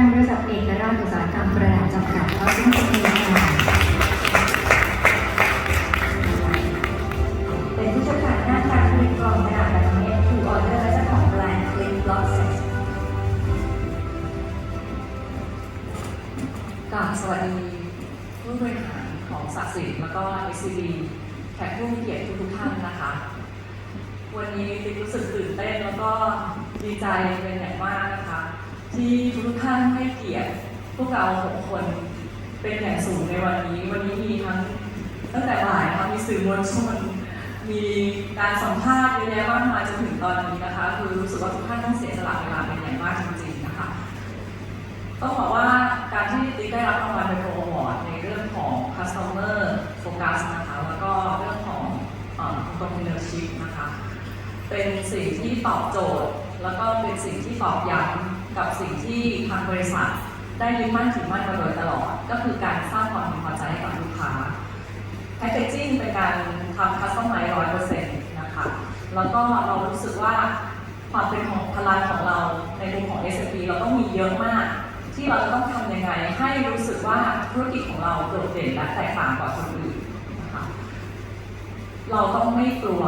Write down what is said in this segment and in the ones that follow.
การบริษัทเอกราชอุตสาหกรรมกระดาษจำกัดเข้าซึ่งเป็นเอกค่ะเป็นผู้เชี่ยวชาญด้านการผลิตกล่องกระดาษแบบนี้ทูออเดอร์และเจ้าของแบรนด์ Flip Block Set กราบสวัสดีผู้บริหารของศักดิ์สิทธิ์แล้วก็ SCB แขกผู้มีเกียรติทุกท่านนะคะ วันนี้รู้สึกตื่นเต้นแล้วก็ดีใจเป็นอย่างมากนะคะ ที่ทุกท่านให้เกียรติพวกเราหกคนเป็นอย่างสูงในวันนี้ วันนี้มีทั้งตั้งแต่บ่ายนะคะมีสื่อมวลชนมีการสัมภาษณ์เยอะแยะมากมายจนถึงตอนนี้นะคะ คือรู้สึกว่าทุกท่านต้องเสียสละเวลาเป็นอย่างมากจริงๆนะคะต้องบอกว่าการที่ติ๊กได้รับรางวัลเป็นโปรโมทในเรื่องของ customer focus นะคะแล้วก็เรื่องของเอ่อ entrepreneurship นะคะ เป็นสิ่งที่ตอบโจทย์ แล้วก็เป็นสิ่งที่ตอบย้ำ กับสิ่งที่ทางบริษัท ได้ยึดมั่นถือมั่นมาโดยตลอด ก็คือการสร้างความพึงพอใจให้กับลูกค้าแพคเกจจิ้งเป็นการทำคัสตอมไมร้อยเปอร์เซ็นต์นะคะแล้วก็เรารู้สึกว่าความเป็นของพลังของเราในมุมของ s p เราต้องมีเยอะมาก ที่เราจะต้องทำยังไง ให้รู้สึกว่าธุรกิจของเราโดดเด่นและแตกต่างกว่าคนอื่นนะคะเราต้องไม่กลัว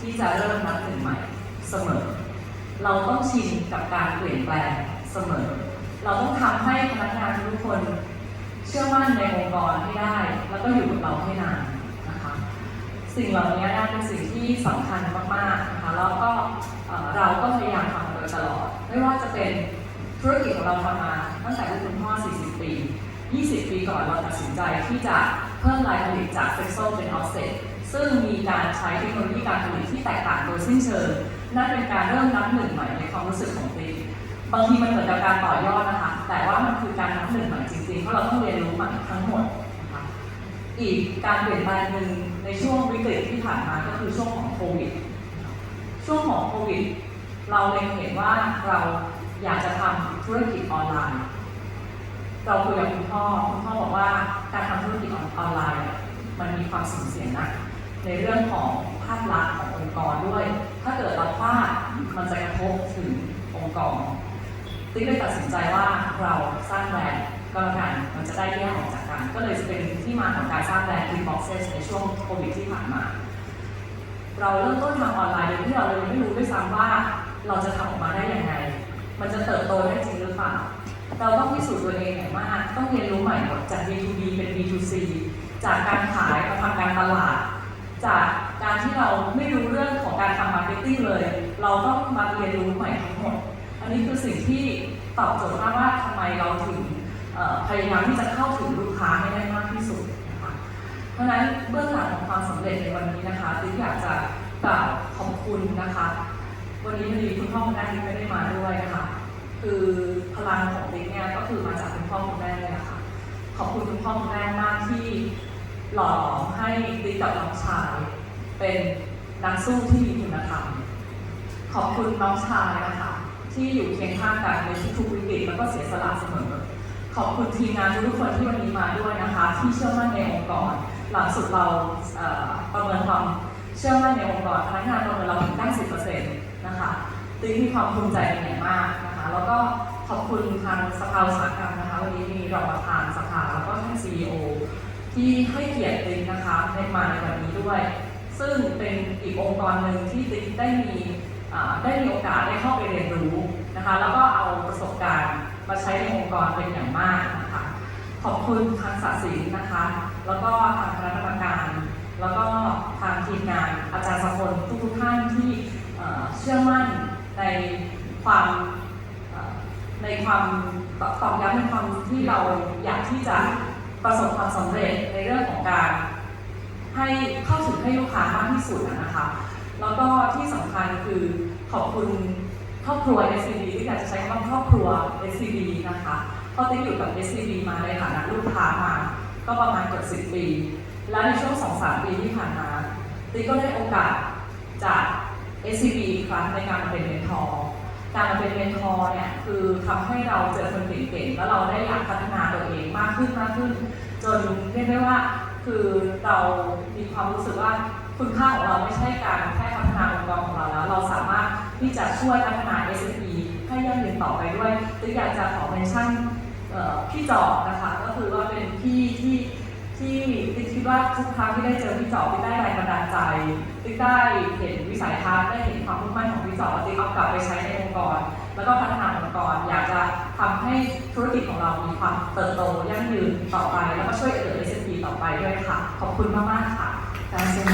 ที่จะเริ่มนับหนึ่งใหม่เสมอ เราต้องชินกับการเปลี่ยนแปลงเสมอ เราต้องทำให้พนักงานทุกคนเชื่อมั่นในองค์กรให้ได้ แล้วก็อยู่กับเราให้นานนะคะ สิ่งเหล่านี้เป็นสิ่งที่สำคัญมากๆนะคะแล้วก็เราก็พยายามทำมาโดยตลอด ไม่ว่าจะเป็นธุรกิจของเราทำมาตั้งแต่รุ่นคุณพ่อ 40 ปี 20 ปีก่อนเราตัดสินใจที่จะเพิ่มรายผลิตจากเฟกโซเป็นออฟเซตซึ่งมีการใช้เทค สิ้นเชิงนั่นเป็นการเริ่มนับหนึ่งใหม่ในความรู้สึกของปีบางทีมันเหมือนกับการต่อยอดนะคะ แต่ว่ามันคือการนับหนึ่งใหม่จริงๆเพราะเราต้องเรียนรู้ใหม่ทั้งหมดนะคะอีกการเปลี่ยนแปลงหนึ่งในช่วงวิกฤตที่ผ่านมาก็คือช่วงของโควิดช่วงของโควิด เราเล็งเห็นว่าเราอยากจะทำธุรกิจออนไลน์ เราคุยกับคุณพ่อคุณพ่อบอกว่าการทำธุรกิจออนไลน์ มันมีความสุ่มเสี่ยงนะในเรื่องของภาพลักษณ์ขององค์กรด้วย บถึงองค์กรติ๊กเลยตัดสินใจว่าเราสร้างแบรนด์ก็แล้วกันมันจะได้แยกออกจากกัน ก็เลยจะเป็นที่มาของการสร้างแบรนด์ Green Boxes ในช่วงโควิดที่ผ่านมา เราเริ่มต้นทำออนไลน์โดยที่เราเลยไม่รู้ด้วยซ้ำว่าเราจะทำออกมาได้ยังไง มันจะเติบโตได้จริงหรือเปล่า เราต้องพิสูจน์ตัวเองอย่างมาก ต้องเรียนรู้ใหม่หมดจาก B2B เป็น B2C จากการขายมาทำการตลาด จาก ที่เราไม่รู้เรื่องของการทำมาร์เก็ตติ้งเลย เราต้องมาเรียนรู้ใหม่ทั้งหมด อันนี้คือสิ่งที่ตอบโจทย์มากว่าทำไมเราถึงพยายามที่จะเข้าถึงลูกค้าให้ได้มากที่สุดนะคะเพราะฉะนั้นเบื้องหลังของความสำเร็จในวันนี้นะคะติ๊กอยากจะกล่าวขอบคุณนะคะ วันนี้พอดีคุณพ่อคุณแม่ติ๊กไม่ได้มาด้วยนะคะ คือพลังของติ๊กเนี่ยก็คือมาจากคุณพ่อคุณแม่เลยนะคะขอบคุณคุณพ่อคุณแม่มากที่หล่อหลอมให้ติ๊กกับน้องชาย เป็นนักสู้ที่มีคุณธรรม ขอบคุณน้องชายนะคะที่อยู่เคียงข้างกันในทุกๆวิกฤตแล้วก็เสียสละเสมอ ขอบคุณทีมงานทุกคนที่วันนี้มาด้วยนะคะ ที่เชื่อมั่นในองค์กร หลังสุดเราเประเมินความเชื่อมั่นในองค์กรพนักงานประเมินเราถึง90%นะคะติ๊กมีความภูมิใจเป็นอย่างมากนะคะ แล้วก็ขอบคุณทางสภาอุตสาหกรรมนะคะวันนี้มีรองประธานสภาแล้วก็ท่าน CEO ที่ให้เกียรติติ๊กนะคะในมาในวันนี้ด้วย ซึ่งเป็นอีกองค์กรหนึ่งที่ติ๊กได้มีได้มีโอกาสได้เข้าไปเรียนรู้นะคะแล้วก็เอาประสบการณ์มาใช้ในองค์กรเป็นอย่างมากนะคะขอบคุณทางศาสินนะคะ แล้วก็ทางคณะกรรมการ แล้วก็ทางทีมงานอาจารย์สกลทุกๆท่านที่เชื่อมั่นในความในความตอกย้ำในความที่เราอยากที่จะประสบความสำเร็จในเรื่องของการ ให้เข้าถึงให้ลูกค้ามากที่สุดนะคะ แล้วก็ที่สำคัญคือขอบคุณครอบครัว SCB ที่อยากจะใช้คำว่าครอบครัว SCB นะคะเพราะติ๊กอยู่กับ SCB มาในฐานะลูกค้ามา ก็ประมาณเกือบ10ปี และในช่วง2-3ปีที่ผ่านมาติ๊กก็ได้โอกาสจาก SCB อีครั้งในการมาเป็นเมนทอร์การมาเป็นเมนทอร์เนี่ยคือทำให้เราเจอคนเก่งๆแล้วเราได้อยากพัฒนาตัวเองมากขึ้นมากขึ้น จนเรียกได้ว่า คือเรามีความรู้สึกว่าคุณค่าของเราไม่ใช่การแค่พัฒนาองค์กรของเราแล้ว เราสามารถที่จะช่วยพัฒนา SME ให้ให้ยั่งยืนต่อไปด้วยติ๊กอยากจะขอเมนชั่นพี่จอบนะคะก็คือว่าเป็นพี่ที่ที่ติ๊กคิดว่าทุกครั้งที่ได้เจอพี่จอบติ๊กได้แรงบันดาลใจติ๊กได้เห็นวิสัยทัศน์ได้เห็นความมุ่งมั่นของพี่จอบติ๊กเอากลับไปใช้ในองค์กร แล้วก็พัฒนาองค์กรอยากจะทำให้ธุรกิจของเรามีความเติบโตยั่งยืนต่อไป แล้วก็ช่วยเหลือ SME ต่อไปด้วยค่ะ ขอบคุณมาก ๆ ค่ะการเซ็น